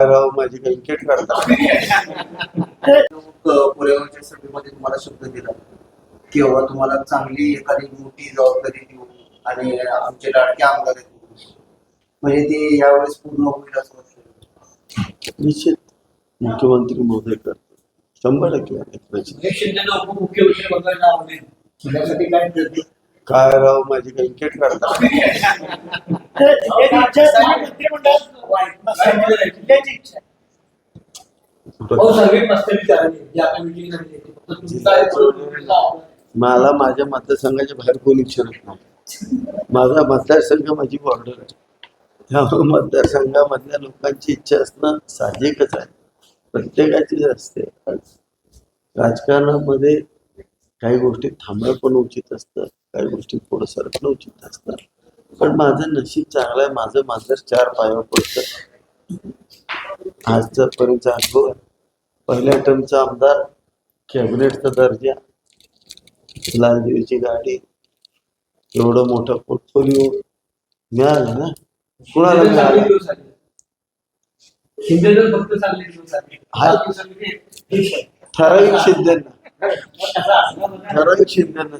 राव माझी बँकेट करता पुरेवाच्या सभेमध्ये तुम्हाला शब्द दिला. किंवा तुम्हाला चांगली एखादी मोठी जबाबदारी देऊ आणि आमचे लाडके आमदार आहेत. म्हणजे ते यावेळेस पूर्ण होईल असं वाटतं निश्चित. मुख्यमंत्री महोदय करतो शंभर टक्के करायचं. शिंदेना उपमुख्यमंत्री बनवायला आवडेल. त्यासाठी काय करते हो सर्वे जी आपण फक्त तुमचा एक मला माझ्या मतदारसंघाच्या बाहेर कोणी विचारत नाही माझा मतदारसंघ माझी बॉर्डर आहे. त्यामुळे मतदारसंघामधल्या लोकांची इच्छा असणं साहजिकच आहे. प्रत्येकाचीच असते. राजकारणामध्ये काही गोष्टी थांबणं पण उचित असतं काही गोष्टी पुढं सरकणं उचित असतं. पण माझं नशीब चांगलं आहे. माझं माझं चार पायावर पडतं. आजचा पर्यंत अनुभव पहिल्या टर्मचा आमदार कॅबिनेटचा दर्जा लालदेवीची गाडी एवढं मोठं पोर्टफोलिओ मिळालं ना? कुणाला मिळालं. ठराविक नाही. ठराविक शिंदेना